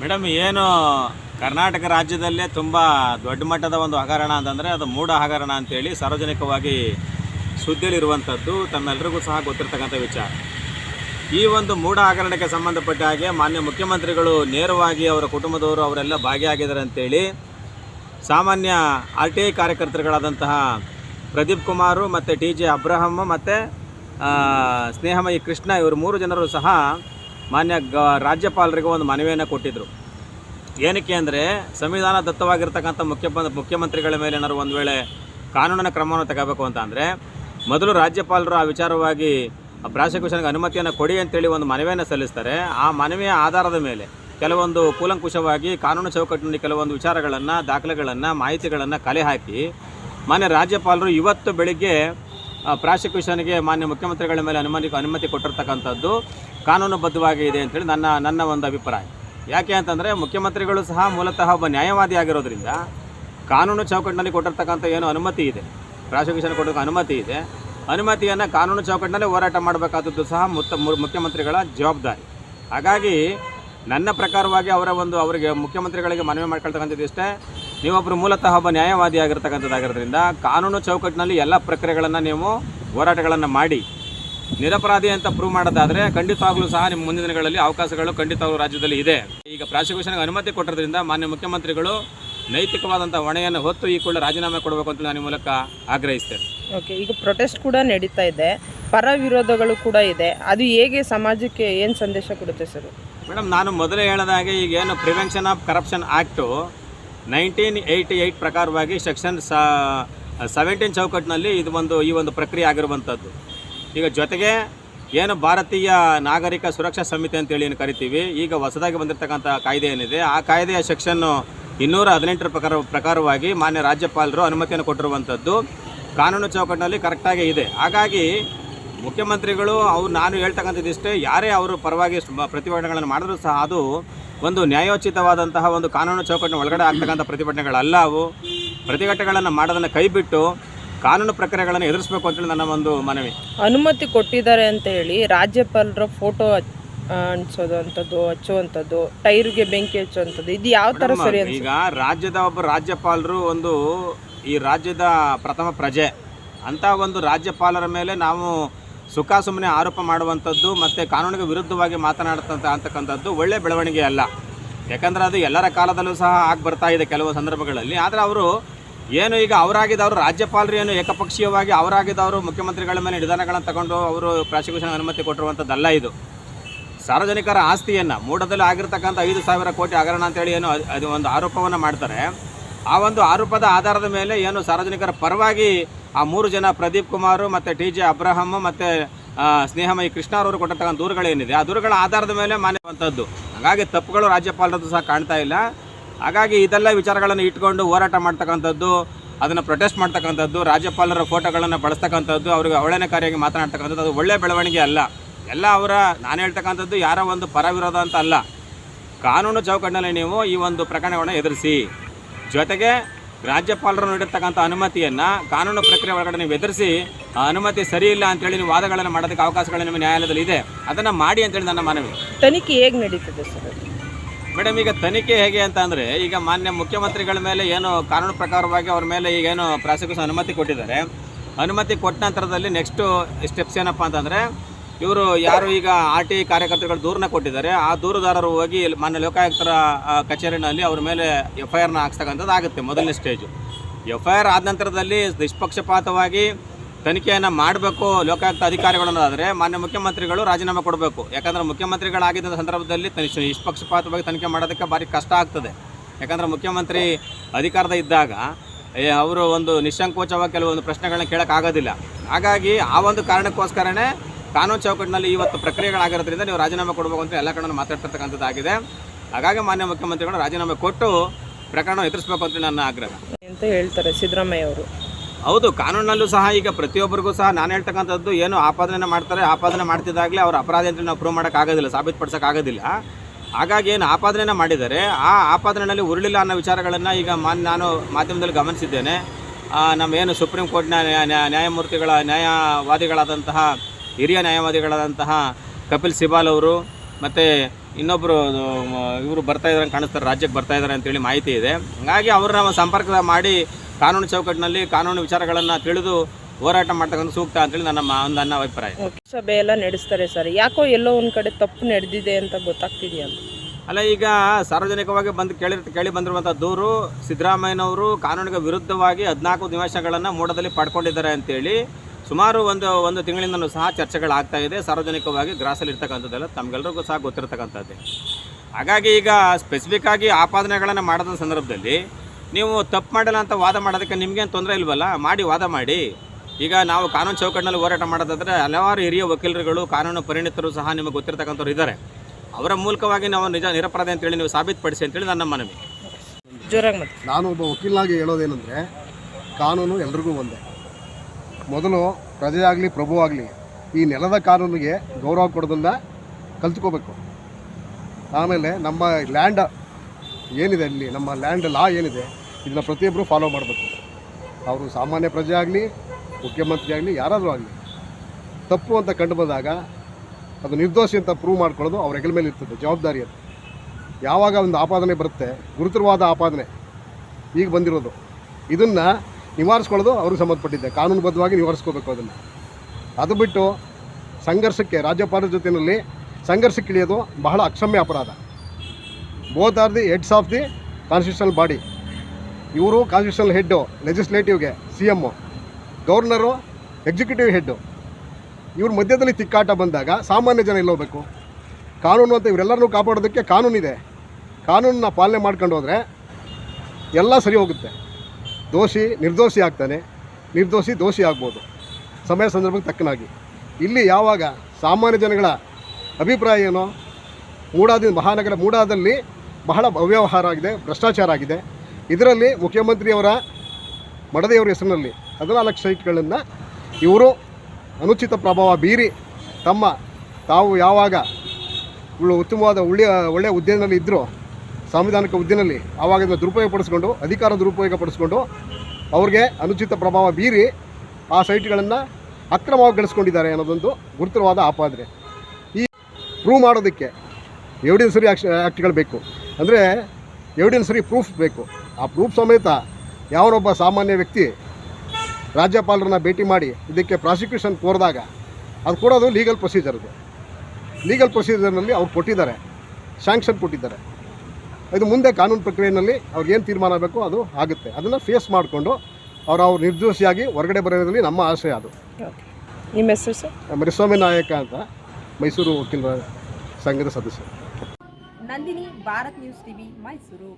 Madam, ಏನು ಕರ್ನಾಟಕ ರಾಜ್ಯದಲ್ಲೇ ತುಂಬ ದೊಡ್ಡ ಮಟ್ಟದ ಒಂದು ಹಗರಣ ಅಂತಂದರೆ ಅದು ಮೂಢ ಹಗರಣ ಅಂತೇಳಿ ಸಾರ್ವಜನಿಕವಾಗಿ ಸುದ್ದಿಯಲ್ಲಿರುವಂಥದ್ದು ತಮ್ಮೆಲ್ಲರಿಗೂ ಸಹ ಗೊತ್ತಿರ್ತಕ್ಕಂಥ ವಿಚಾರ. ಈ ಒಂದು ಮೂಢ ಹಗರಣಕ್ಕೆ ಸಂಬಂಧಪಟ್ಟ ಹಾಗೆ ಮಾನ್ಯ ಮುಖ್ಯಮಂತ್ರಿಗಳು ನೇರವಾಗಿ ಅವರ ಕುಟುಂಬದವರು ಅವರೆಲ್ಲ ಭಾಗಿಯಾಗಿದ್ದಾರೆ ಅಂತೇಳಿ ಸಾಮಾನ್ಯ ಆರ್ ಟಿ ಐ ಕಾರ್ಯಕರ್ತರುಗಳಾದಂತಹ ಪ್ರದೀಪ್ ಕುಮಾರು ಮತ್ತು ಟಿ ಜೆ ಅಬ್ರಹಮ್ ಮತ್ತು ಸ್ನೇಹಮಯಿ ಕೃಷ್ಣ ಇವರು ಮೂರು ಜನರು ಸಹ ಮಾನ್ಯ ಗ, ರಾಜ್ಯಪಾಲರಿಗೆ ಒಂದು ಮನವಿಯನ್ನು ಕೊಟ್ಟಿದ್ದರು ಏನಕ್ಕೆ ಅಂದರೆ, ಸಂವಿಧಾನ ದತ್ತವಾಗಿರ್ತಕ್ಕಂಥ ಮುಖ್ಯ, ಮುಖ್ಯಮಂತ್ರಿಗಳ ಮೇಲೆ ಏನಾದ್ರು ಒಂದು ವೇಳೆ ಕಾನೂನಿನ ಕ್ರಮವನ್ನು ತಗೋಬೇಕು ಅಂತ ಅಂದರೆ, ಮೊದಲು ರಾಜ್ಯಪಾಲರು ಆ ವಿಚಾರವಾಗಿ ಪ್ರಾಸಿಕ್ಯೂಷನ್ಗೆ ಅನುಮತಿಯನ್ನು ಕೊಡಿ ಅಂತೇಳಿ ಒಂದು ಮನವಿಯನ್ನು ಸಲ್ಲಿಸ್ತಾರೆ. ಆ ಮನವಿಯ ಆಧಾರದ ಮೇಲೆ ಕೆಲವೊಂದು ಕೂಲಂಕುಷವಾಗಿ ಕಾನೂನು ಚೌಕಟ್ಟಿನಲ್ಲಿ ಕೆಲವೊಂದು ವಿಚಾರಗಳನ್ನು, ದಾಖಲೆಗಳನ್ನು, ಮಾಹಿತಿಗಳನ್ನು ಕಲೆ ಹಾಕಿ ಮಾನ್ಯ ರಾಜ್ಯಪಾಲರು ಇವತ್ತು ಬೆಳಿಗ್ಗೆ ಪ್ರಾಸಿಕ್ಯೂಷನ್ಗೆ ಮಾನ್ಯ ಮುಖ್ಯಮಂತ್ರಿಗಳ ಮೇಲೆ ಅನುಮತಿ ಅನುಮತಿ ಕೊಟ್ಟಿರ್ತಕ್ಕಂಥದ್ದು ಕಾನೂನುಬದ್ಧವಾಗಿ ಇದೆ ಅಂತೇಳಿ ನನ್ನ ನನ್ನ ಒಂದು ಅಭಿಪ್ರಾಯ. ಯಾಕೆ ಅಂತಂದರೆ ಮುಖ್ಯಮಂತ್ರಿಗಳು ಸಹ ಮೂಲತಃ ಒಬ್ಬ ನ್ಯಾಯವಾದಿ ಆಗಿರೋದ್ರಿಂದ ಕಾನೂನು ಚೌಕಟ್ಟಿನಲ್ಲಿ ಕೊಟ್ಟಿರ್ತಕ್ಕಂಥ ಏನು ಅನುಮತಿ ಇದೆ. ಪ್ರಾಸಿಕ್ಯೂಷನ್ ಕೊಡೋಕೆ ಅನುಮತಿ ಇದೆ. ಅನುಮತಿಯನ್ನು ಕಾನೂನು ಚೌಕಟ್ಟಿನಲ್ಲಿ ಹೋರಾಟ ಮಾಡಬೇಕಾದದ್ದು ಸಹ ಮುತ್ತ ಮುಖ್ಯಮಂತ್ರಿಗಳ ಜವಾಬ್ದಾರಿ. ಹಾಗಾಗಿ ನನ್ನ ಪ್ರಕಾರವಾಗಿ ಅವರ ಒಂದು ಅವರಿಗೆ ಮುಖ್ಯಮಂತ್ರಿಗಳಿಗೆ ಮನವಿ ಮಾಡ್ಕೊಳ್ತಕ್ಕಂಥದ್ದು ಇಷ್ಟೇ. ನೀವೊಬ್ಬರು ಮೂಲತಃ ಒಬ್ಬ ನ್ಯಾಯವಾದಿ ಆಗಿರ್ತಕ್ಕಂಥದ್ದಾಗಿರೋದ್ರಿಂದ ಕಾನೂನು ಚೌಕಟ್ಟಿನಲ್ಲಿ ಎಲ್ಲ ಪ್ರಕ್ರಿಯೆಗಳನ್ನು ನೀವು ಹೋರಾಟಗಳನ್ನು ಮಾಡಿ. ನಿರಪರಾಧಿ ಅಂತ ಪ್ರೂವ್ ಮಾಡೋದಾದರೆ ಖಂಡಿತವಾಗಲೂ ಸಹ ನಿಮ್ಮ ಮುಂದಿನ ದಿನಗಳಲ್ಲಿ ಅವಕಾಶಗಳು ಖಂಡಿತವಾಗಲೂ ರಾಜ್ಯದಲ್ಲಿ ಇದೆ. ಈಗ ಪ್ರಾಸಿಕ್ಯೂಷನ್ಗೆ ಅನುಮತಿ ಕೊಟ್ಟಿರೋದ್ರಿಂದ ಮಾನ್ಯ ಮುಖ್ಯಮಂತ್ರಿಗಳು ನೈತಿಕವಾದಂಥ ಹೊಣೆಯನ್ನು ಹೊತ್ತು ಈ ಕೂಡ ರಾಜೀನಾಮೆ ಕೊಡಬೇಕು ಅಂತ ನಾನು ಮೂಲಕ ಆಗ್ರಹಿಸ್ತೇನೆ. ಓಕೆ, ಈಗ ಪ್ರೊಟೆಸ್ಟ್ ಕೂಡ ನಡೀತಾ ಇದೆ. ಪರ ವಿರೋಧಗಳು ಕೂಡ ಇದೆ. ಅದು ಹೇಗೆ ಸಮಾಜಕ್ಕೆ ಏನು ಸಂದೇಶ ಕೊಡುತ್ತೆ ಸರ್? ಮೇಡಮ್, ನಾನು ಮೊದಲೇ ಹೇಳಿದಾಗೆ ಈಗ ಏನು prevention of corruption act nineteen eighty eight ಪ್ರಕಾರವಾಗಿ ಸೆಕ್ಷನ್ ಸೆವೆಂಟೀನ್ ಚೌಕಟ್ಟಿನಲ್ಲಿ ಇದು ಒಂದು, ಈ ಒಂದು ಪ್ರಕ್ರಿಯೆ ಆಗಿರುವಂಥದ್ದು. ಈಗ ಜೊತೆಗೆ ಏನು ಭಾರತೀಯ ನಾಗರಿಕ ಸುರಕ್ಷಾ ಸಮಿತಿ ಅಂತೇಳಿ ಏನು ಕರಿತೀವಿ, ಈಗ ಹೊಸದಾಗಿ ಬಂದಿರತಕ್ಕಂಥ ಕಾಯ್ದೆ ಏನಿದೆ, ಆ ಕಾಯ್ದೆಯ ಸೆಕ್ಷನ್ನು ಇನ್ನೂರ ಹದಿನೆಂಟರ ಪ್ರಕಾರ, ಪ್ರಕಾರವಾಗಿ ಮಾನ್ಯ ರಾಜ್ಯಪಾಲರು ಅನುಮತಿಯನ್ನು ಕೊಟ್ಟಿರುವಂಥದ್ದು. ಕಾನೂನು ಚೌಕಟ್ಟಿನಲ್ಲಿ ಕರೆಕ್ಟಾಗಿ ಇದೆ. ಹಾಗಾಗಿ ಮುಖ್ಯಮಂತ್ರಿಗಳು ಅವ್ರು ನಾನು ಹೇಳ್ತಕ್ಕಂಥದ್ದು ಇಷ್ಟೇ ಯಾರೇ ಅವರು ಪರವಾಗಿ ಪ್ರತಿಭಟನೆಗಳನ್ನು ಮಾಡಿದ್ರು ಸಹ ಅದು ಒಂದು ನ್ಯಾಯೋಚಿತವಾದಂತಹ ಒಂದು ಕಾನೂನು ಚೌಕಟ್ಟಿನ ಒಳಗಡೆ ಆಗ್ತಕ್ಕಂಥ ಪ್ರತಿಭಟನೆಗಳಲ್ಲ ಅವು. ಪ್ರತಿಭಟನೆಗಳನ್ನು ಮಾಡೋದನ್ನು ಕೈಬಿಟ್ಟು ಕಾನೂನು ಪ್ರಕ್ರಿಯೆಗಳನ್ನು ಎದುರಿಸಬೇಕು ಅಂತೇಳಿ ನನ್ನ ಒಂದು ಮನವಿ. ಅನುಮತಿ ಕೊಟ್ಟಿದ್ದಾರೆ ಅಂತ ಹೇಳಿ ರಾಜ್ಯಪಾಲರ ಫೋಟೋ ಅಂಟಿಸೋದಂಥದ್ದು ಹಚ್ಚುವಂಥದ್ದು ಟೈರ್ಗೆ ಬೆಂಕಿ ಹಚ್ಚುವಂಥದ್ದು ಇದು ಯಾವ ಥರ ಸರಿ ಈಗ ರಾಜ್ಯದ ಒಬ್ಬ ರಾಜ್ಯಪಾಲರು ಒಂದು ಈ ರಾಜ್ಯದ ಪ್ರಥಮ ಪ್ರಜೆ ಅಂತ ಒಂದು ರಾಜ್ಯಪಾಲರ ಮೇಲೆ ನಾವು ಸುಖ ಸುಮ್ಮನೆ ಆರೋಪ ಮಾಡುವಂಥದ್ದು ಮತ್ತು ಕಾನೂನಿಗೆ ವಿರುದ್ಧವಾಗಿ ಮಾತನಾಡ್ತಂತ ಅಂತಕ್ಕಂಥದ್ದು ಒಳ್ಳೆ ಬೆಳವಣಿಗೆ ಅಲ್ಲ. ಯಾಕಂದರೆ ಅದು ಎಲ್ಲರ ಕಾಲದಲ್ಲೂ ಸಹ ಆಗಿ ಬರ್ತಾ ಇದೆ ಕೆಲವು ಸಂದರ್ಭಗಳಲ್ಲಿ. ಆದರೆ ಅವರು ಏನು ಈಗ ಅವರಾಗಿದ್ದವರು ರಾಜ್ಯಪಾಲರು ಏನು ಏಕಪಕ್ಷೀಯವಾಗಿ ಅವರಾಗಿದ್ದವರು ಮುಖ್ಯಮಂತ್ರಿಗಳ ಮೇಲೆ ನಿಧಾನಗಳನ್ನು ತಗೊಂಡು ಅವರು ಪ್ರಾಸಿಕ್ಯೂಷನ್ ಅನುಮತಿ ಕೊಟ್ಟಿರುವಂಥದ್ದಲ್ಲ ಇದು. ಸಾರ್ವಜನಿಕರ ಆಸ್ತಿಯನ್ನು ಮೂಡದಲ್ಲಿ ಆಗಿರ್ತಕ್ಕಂಥ ಐದು ಸಾವಿರ ಕೋಟಿ ಹಗರಣ ಅಂತೇಳಿ ಏನು ಅದು ಒಂದು ಆರೋಪವನ್ನು ಮಾಡ್ತಾರೆ. ಆ ಒಂದು ಆರೋಪದ ಆಧಾರದ ಮೇಲೆ ಏನು ಸಾರ್ವಜನಿಕರ ಪರವಾಗಿ ಆ ಮೂರು ಜನ ಪ್ರದೀಪ್ ಕುಮಾರ್ ಮತ್ತು ಟಿ ಜೆ ಅಬ್ರಹಮ್ ಮತ್ತು ಸ್ನೇಹಮಯಿ ಕೃಷ್ಣ ಅವರು ಕೊಟ್ಟಿರ್ತಕ್ಕಂಥ ದೂರುಗಳೇನಿದೆ ಆ ದೂರುಗಳ ಆಧಾರದ ಮೇಲೆ ಮಾನ್ಯವಂಥದ್ದು ಹಾಗಾಗಿ ತಪ್ಪುಗಳು ರಾಜ್ಯಪಾಲರದ್ದು ಸಹ ಕಾಣ್ತಾ ಇಲ್ಲ. ಹಾಗಾಗಿ ಇದೆಲ್ಲ ವಿಚಾರಗಳನ್ನು ಇಟ್ಕೊಂಡು ಹೋರಾಟ ಮಾಡ್ತಕ್ಕಂಥದ್ದು, ಅದನ್ನು ಪ್ರೊಟೆಸ್ಟ್ ಮಾಡ್ತಕ್ಕಂಥದ್ದು, ರಾಜ್ಯಪಾಲರ ಫೋಟೋಗಳನ್ನು ಬಳಸ್ತಕ್ಕಂಥದ್ದು, ಅವ್ರಿಗೆ ಅವಳೇನಕಾರಿಯಾಗಿ ಮಾತನಾಡ್ತಕ್ಕಂಥದ್ದು, ಅದು ಒಳ್ಳೆಯ ಬೆಳವಣಿಗೆ ಅಲ್ಲ. ಎಲ್ಲ ಅವರ, ನಾನು ಹೇಳ್ತಕ್ಕಂಥದ್ದು ಯಾರ ಒಂದು ಪರ ವಿರೋಧ ಅಂತ ಅಲ್ಲ. ಕಾನೂನು ಚೌಕಟ್ಟಿನಲ್ಲಿ ನೀವು ಈ ಒಂದು ಪ್ರಕರಣವನ್ನು ಎದುರಿಸಿ. ಜೊತೆಗೆ ರಾಜ್ಯಪಾಲರು ನೀಡಿರ್ತಕ್ಕಂಥ ಅನುಮತಿಯನ್ನು ಕಾನೂನು ಪ್ರಕ್ರಿಯೆ ಒಳಗಡೆ ನೀವು ಎದುರಿಸಿ ಆ ಅನುಮತಿ ಸರಿ ಇಲ್ಲ ಅಂತೇಳಿ ನೀವು ವಾದಗಳನ್ನು ಮಾಡೋದಕ್ಕೆ ಅವಕಾಶಗಳು ನಿಮ್ಮ ನ್ಯಾಯಾಲಯದಲ್ಲಿ ಇದೆ. ಅದನ್ನು ಮಾಡಿ ಅಂತೇಳಿ ನನ್ನ ಮನವಿ. ತನಿಖೆ ಹೇಗೆ ನಡೀತದೆ ಸರ್? ಮೇಡಮ್ ಈಗ ತನಿಖೆ ಹೇಗೆ ಅಂತ ಅಂದರೆ ಈಗ ಮಾನ್ಯ ಮುಖ್ಯಮಂತ್ರಿಗಳ ಮೇಲೆ ಏನು ಕಾನೂನು ಪ್ರಕಾರವಾಗಿ ಅವ್ರ ಮೇಲೆ ಈಗೇನು ಪ್ರಾಸಿಕ್ಯೂಷನ್ ಅನುಮತಿ ಕೊಟ್ಟಿದ್ದಾರೆ. ಅನುಮತಿ ಕೊಟ್ಟ ನಂತರದಲ್ಲಿ ನೆಕ್ಸ್ಟು ಸ್ಟೆಪ್ಸ್ ಏನಪ್ಪ ಅಂತಂದರೆ ಇವರು ಯಾರು ಈಗ ಆರ್ ಟಿ ಕಾರ್ಯಕರ್ತರುಗಳು ದೂರನ ಕೊಟ್ಟಿದ್ದಾರೆ. ಆ ದೂರುದಾರರು ಹೋಗಿ ಮಾನ್ಯ ಲೋಕಾಯುಕ್ತರ ಕಚೇರಿನಲ್ಲಿ ಅವ್ರ ಮೇಲೆ ಎಫ್ ಐ ಆರ್ನ ಹಾಕ್ಸ್ತಕ್ಕಂಥದ್ದು ಆಗುತ್ತೆ ಮೊದಲನೇ ಸ್ಟೇಜು ಎಫ್ ಐ ಆರ್ ಆದ ನಂತರದಲ್ಲಿ ನಿಷ್ಪಕ್ಷಪಾತವಾಗಿ ತನಿಖೆಯನ್ನು ಮಾಡಬೇಕು ಲೋಕಾಯುಕ್ತ ಅಧಿಕಾರಿಗಳನ್ನಾದರೆ ಮಾನ್ಯ ಮುಖ್ಯಮಂತ್ರಿಗಳು ರಾಜೀನಾಮೆ ಕೊಡಬೇಕು. ಯಾಕಂದರೆ ಮುಖ್ಯಮಂತ್ರಿಗಳಾಗಿದ್ದ ಸಂದರ್ಭದಲ್ಲಿ ನಿಷ್ಪಕ್ಷಪಾತವಾಗಿ ತನಿಖೆ ಮಾಡೋದಕ್ಕೆ ಭಾರಿ ಕಷ್ಟ ಆಗ್ತದೆ. ಯಾಕಂದರೆ ಮುಖ್ಯಮಂತ್ರಿ ಅಧಿಕಾರದ ಇದ್ದಾಗ ಅವರು ಒಂದು ನಿಸ್ಸಂಕೋಚವಾಗಿ ಕೆಲವೊಂದು ಪ್ರಶ್ನೆಗಳನ್ನ ಕೇಳೋಕ್ಕಾಗೋದಿಲ್ಲ. ಹಾಗಾಗಿ ಆ ಒಂದು ಕಾರಣಕ್ಕೋಸ್ಕರನೇ ಕಾನೂನು ಚೌಕಟ್ಟಿನಲ್ಲಿ ಇವತ್ತು ಪ್ರಕ್ರಿಯೆಗಳಾಗಿರೋದ್ರಿಂದ ನೀವು ರಾಜೀನಾಮೆ ಕೊಡಬೇಕು ಅಂತ ಎಲ್ಲ ಕಡೆ ಮಾತಾಡ್ತಿರ್ತಕ್ಕಂಥದ್ದಾಗಿದೆ ಹಾಗಾಗಿ ಮಾನ್ಯ ಮುಖ್ಯಮಂತ್ರಿಗಳು ರಾಜೀನಾಮೆ ಕೊಟ್ಟು ಪ್ರಕರಣ ಎದುರಿಸಬೇಕು ಅಂತ ನನ್ನ ಆಗ್ರಹ. ಅಂತ ಹೇಳ್ತಾರೆ ಸಿದ್ದರಾಮಯ್ಯ ಅವರು. ಹೌದು ಕಾನೂನಲ್ಲೂ ಸಹ ಈಗ ಪ್ರತಿಯೊಬ್ಬರಿಗೂ ಸಹ ನಾನು ಹೇಳ್ತಕ್ಕಂಥದ್ದು ಏನು ಆಪಾದನೆ ಮಾಡ್ತಾರೆ ಆಪಾದನೆ ಮಾಡ್ತಿದ್ದಾಗಲೇ ಅವ್ರ ಅಪರಾಧ ಅಂತ ನಾವು ಪ್ರೂವ್ ಮಾಡೋಕ್ಕಾಗೋದಿಲ್ಲ ಸಾಬೀತುಪಡಿಸೋಕ್ಕಾಗೋದಿಲ್ಲ ಹಾಗಾಗಿ ಏನು ಆಪಾದನೆನ ಮಾಡಿದ್ದಾರೆ ಆ ಆಪಾದನೆಯಲ್ಲಿ ಉರುಳಿಲ್ಲ ಅನ್ನೋ ವಿಚಾರಗಳನ್ನು ಈಗ ಮಾನ್ ನಾನು ಮಾಧ್ಯಮದಲ್ಲಿ ಗಮನಿಸಿದ್ದೇನೆ. ನಮ್ಮ ಏನು ಸುಪ್ರೀಂ ಕೋರ್ಟ್ನ ನ್ಯಾಯ- ನ್ಯಾಯ- ನ್ಯಾಯಮೂರ್ತಿಗಳ ನ್ಯಾಯವಾದಿಗಳಾದಂತಹ ಹಿರಿಯ ನ್ಯಾಯವಾದಿಗಳಾದಂತಹ ಕಪಿಲ್ ಸಿಬಾಲ್ ಅವರು ಮತ್ತು ಇನ್ನೊಬ್ಬರು ಇವರು ಬರ್ತಾ ಇದ್ದಾರೆ ಕಾಣಿಸ್ತಾರೆ ರಾಜ್ಯಕ್ಕೆ ಬರ್ತಾ ಇದ್ದಾರೆ ಅಂತೇಳಿ ಮಾಹಿತಿ ಇದೆ. ಹಾಗಾಗಿ ಅವ್ರನ್ನ ಸಂಪರ್ಕ ಮಾಡಿ ಕಾನೂನು ಚೌಕಟ್ಟಿನಲ್ಲಿ ಕಾನೂನು ವಿಚಾರಗಳನ್ನು ತಿಳಿದು ಹೋರಾಟ ಮಾಡ್ತಕ್ಕಂಥ ಸೂಕ್ತ ಅಂತೇಳಿ ನನ್ನ ಒಂದು ನನ್ನ ಅಭಿಪ್ರಾಯ. ಸಭೆ ಎಲ್ಲ ನಡೆಸ್ತಾರೆ ಸರ್. ಯಾಕೋ ಎಲ್ಲೋ ಒಂದು ಕಡೆ ತಪ್ಪು ನಡೆದಿದೆ ಅಂತ ಗೊತ್ತಾಗ್ತಿದೆಯಲ್ಲ ಅಲ್ಲ ಈಗ ಸಾರ್ವಜನಿಕವಾಗಿ ಬಂದು ಕೇಳಿ ಕೇಳಿ ಬಂದಿರುವಂಥ ದೂರು ಸಿದ್ದರಾಮಯ್ಯನವರು ಕಾನೂನಿಗೆ ವಿರುದ್ಧವಾಗಿ ಹದಿನಾಲ್ಕು ನಿವೇಶನಗಳನ್ನು ಮೂಡದಲ್ಲಿ ಪಡ್ಕೊಂಡಿದ್ದಾರೆ ಅಂತೇಳಿ ಸುಮಾರು ಒಂದು ಒಂದು ತಿಂಗಳಿಂದಲೂ ಸಹ ಚರ್ಚೆಗಳಾಗ್ತಾ ಇದೆ. ಸಾರ್ವಜನಿಕವಾಗಿ ಗ್ರಾಸಲ್ಲಿ ಇರ್ತಕ್ಕಂಥದ್ದೆಲ್ಲ ತಮಗೆಲ್ಲರಿಗೂ ಸಹ ಗೊತ್ತಿರತಕ್ಕಂಥದ್ದೇ. ಹಾಗಾಗಿ ಈಗ ಸ್ಪೆಸಿಫಿಕ್ ಆಗಿ ಆಪಾದನೆಗಳನ್ನು ಮಾಡಿದ ಸಂದರ್ಭದಲ್ಲಿ ನೀವು ತಪ್ಪು ಮಾಡಿಲ್ಲ ಅಂತ ವಾದ ಮಾಡೋದಕ್ಕೆ ನಿಮಗೇನು ತೊಂದರೆ ಇಲ್ವಲ್ಲ? ಮಾಡಿ ವಾದ ಮಾಡಿ. ಈಗ ನಾವು ಕಾನೂನು ಚೌಕಟ್ಟಿನಲ್ಲಿ ಹೋರಾಟ ಮಾಡೋದಾದರೆ ಹಲವಾರು ಹಿರಿಯ ವಕೀಲರುಗಳು ಕಾನೂನು ಪರಿಣಿತರು ಸಹ ನಿಮಗೆ ಗೊತ್ತಿರತಕ್ಕಂಥವ್ರು ಇದ್ದಾರೆ. ಅವರ ಮೂಲಕವಾಗಿ ನಾವು ನಿಜ ನಿರಪರಾಧಿ ಅಂತೇಳಿ ನೀವು ಸಾಬೀತುಪಡಿಸಿ ಅಂತೇಳಿ ನನ್ನ ಮನವಿ. ಜೋರಾಗಿ ಮತ್ತೆ ನಾನು ಒಬ್ಬ ವಕೀಲನಾಗಿ ಹೇಳೋದೇನೆಂದರೆ ಕಾನೂನು ಎಲ್ರಿಗೂ ಒಂದೇ. ಮೊದಲು ಪ್ರಜೆ ಆಗಲಿ, ಪ್ರಭು ಆಗಲಿ, ಈ ನೆಲದ ಕಾನೂನಿಗೆ ಗೌರವ ಕೊಡೋದನ್ನು ಕಲ್ತ್ಕೋಬೇಕು. ಆಮೇಲೆ ನಮ್ಮ ಲ್ಯಾಂಡ್ ಏನಿದೆ ಅಲ್ಲಿ, ನಮ್ಮ ಲ್ಯಾಂಡ್ ಲಾ ಏನಿದೆ, ಇದನ್ನು ಪ್ರತಿಯೊಬ್ಬರು ಫಾಲೋ ಮಾಡಬೇಕು. ಅವರು ಸಾಮಾನ್ಯ ಪ್ರಜೆ ಆಗಲಿ, ಮುಖ್ಯಮಂತ್ರಿ ಆಗಲಿ, ಯಾರಾದರೂ ಆಗಲಿ, ತಪ್ಪು ಅಂತ ಕಂಡು ಬಂದಾಗ ಅದು ನಿರ್ದೋಷಿ ಅಂತ ಪ್ರೂವ್ ಮಾಡ್ಕೊಳ್ಳೋದು ಅವ್ರ ಹೆಗಲ ಮೇಲೆ ಇರ್ತದೆ, ಜವಾಬ್ದಾರಿ ಅದು. ಯಾವಾಗ ಒಂದು ಆಪಾದನೆ ಬರುತ್ತೆ, ಗುರುತರವಾದ ಆಪಾದನೆ, ಈಗ ಬಂದಿರೋದು. ಇದನ್ನು ನಿವಾರಿಸ್ಕೊಳ್ಳೋದು ಅವ್ರಿಗೆ ಸಂಬಂಧಪಟ್ಟಿದ್ದೆ. ಕಾನೂನುಬದ್ಧವಾಗಿ ನಿವಾರಿಸ್ಕೋಬೇಕು ಅದನ್ನು. ಅದು ಬಿಟ್ಟು ಸಂಘರ್ಷಕ್ಕೆ, ರಾಜ್ಯಪಾಲರ ಜೊತೆಯಲ್ಲಿ ಸಂಘರ್ಷಕ್ಕೆ ಇಳಿಯೋದು ಬಹಳ ಅಕ್ಷಮ್ಯ ಅಪರಾಧ. Both are the heads of the constitutional body ಇವರು constitutional head ಲೆಜಿಸ್ಲೇಟಿವ್ಗೆ C M governor executive head ಇವ್ರ ಮಧ್ಯದಲ್ಲಿ ತಿಕ್ಕಾಟ ಬಂದಾಗ ಸಾಮಾನ್ಯ ಜನ ಹೋಗ್ಬೇಕು? ಕಾನೂನು ಅಂತ ಇವರೆಲ್ಲರನ್ನೂ ಕಾಪಾಡೋದಕ್ಕೆ ಕಾನೂನಿದೆ. ಕಾನೂನನ್ನ ಪಾಲನೆ ಮಾಡ್ಕೊಂಡು ಹೋದರೆ ಎಲ್ಲ ಸರಿ ಹೋಗುತ್ತೆ. ದೋಷಿ ನಿರ್ದೋಷಿ ಆಗ್ತಾನೆ, ನಿರ್ದೋಷಿ ದೋಷಿ ಆಗ್ಬೋದು. ಸಮಯ ಸಂದರ್ಭಕ್ಕೆ ತಕ್ಕನಾಗಿ. ಇಲ್ಲಿ ಯಾವಾಗ ಸಾಮಾನ್ಯ ಜನಗಳ ಅಭಿಪ್ರಾಯ ಏನೋ? ಮೂಡಾದ, ಮಹಾನಗರ ಮೂಡಾದಲ್ಲಿ ಬಹಳ ಅವ್ಯವಹಾರ ಆಗಿದೆ, ಭ್ರಷ್ಟಾಚಾರ ಆಗಿದೆ. ಇದರಲ್ಲಿ ಮುಖ್ಯಮಂತ್ರಿಯವರ ಮಡದೆಯವರ ಹೆಸರಿನಲ್ಲಿ ಹದಿನಾಲ್ಕು ಸೈಟ್ಗಳನ್ನು ಇವರು ಅನುಚಿತ ಪ್ರಭಾವ ಬೀರಿ ತಮ್ಮ ತಾವು ಯಾವಾಗ ಉತ್ತಮವಾದ ಒಳ್ಳೆಯ ಒಳ್ಳೆಯ ಹುದ್ದೆಯಲ್ಲಿ ಇದ್ದರು ಸಾಂವಿಧಾನಿಕ ಹುದ್ದಿನಲ್ಲಿ ಆವಾಗ ದುರುಪಯೋಗ ಪಡಿಸ್ಕೊಂಡು ಅಧಿಕಾರ ದುರುಪಯೋಗ ಪಡಿಸ್ಕೊಂಡು ಅವ್ರಿಗೆ ಅನುಚಿತ ಪ್ರಭಾವ ಬೀರಿ ಆ ಸೈಟ್ಗಳನ್ನು ಅಕ್ರಮವಾಗಿ ಗಳಿಸ್ಕೊಂಡಿದ್ದಾರೆ ಅನ್ನೋದೊಂದು ಗುರುತರವಾದ ಆಪಾದ್ರೆ. ಈ ಪ್ರೂವ್ ಮಾಡೋದಕ್ಕೆ ಎವಿಡೆನ್ಸರಿ ಆಕ್ಷ ಆ್ಯಕ್ಟ್ಗಳು ಬೇಕು. ಅಂದರೆ ಎವಿಡೆನ್ಸರಿ ಪ್ರೂಫ್ ಬೇಕು. ಆ ಪ್ರೂಫ್ ಸಮೇತ ಯಾವನೊಬ್ಬ ಸಾಮಾನ್ಯ ವ್ಯಕ್ತಿ ರಾಜ್ಯಪಾಲರನ್ನ ಭೇಟಿ ಮಾಡಿ ಇದಕ್ಕೆ ಪ್ರಾಸಿಕ್ಯೂಷನ್ ಕೋರಿದಾಗ ಅದು ಕೂಡ ಅದು ಲೀಗಲ್ ಪ್ರೊಸೀಜರ್ ಅದು ಲೀಗಲ್ ಪ್ರೊಸೀಜರ್ನಲ್ಲಿ ಅವ್ರು ಕೊಟ್ಟಿದ್ದಾರೆ ಸ್ಯಾಂಕ್ಷನ್ ಕೊಟ್ಟಿದ್ದಾರೆ. ಇದು ಮುಂದೆ ಕಾನೂನು ಪ್ರಕ್ರಿಯೆಯಲ್ಲಿ ಅವ್ರಿಗೆ ಏನು ತೀರ್ಮಾನ ಬೇಕೋ ಅದು ಆಗುತ್ತೆ. ಅದನ್ನು ಫೇಸ್ ಮಾಡಿಕೊಂಡು ಅವ್ರು ಅವ್ರು ನಿರ್ದೋಷಿಯಾಗಿ ಹೊರಗಡೆ ಬರೋದ್ರಲ್ಲಿ ನಮ್ಮ ಆಶಯ ಅದು. ಓಕೆ ನಿಮ್ಮ ಹೆಸರು ಸರ್? ಮರಿಸ್ವಾಮಿ ನಾಯಕ ಅಂತ ಮೈಸೂರು ವಕೀಲರ ಸಂಘದ ಸದಸ್ಯರು. Nandini Bharat news TV Mysuru.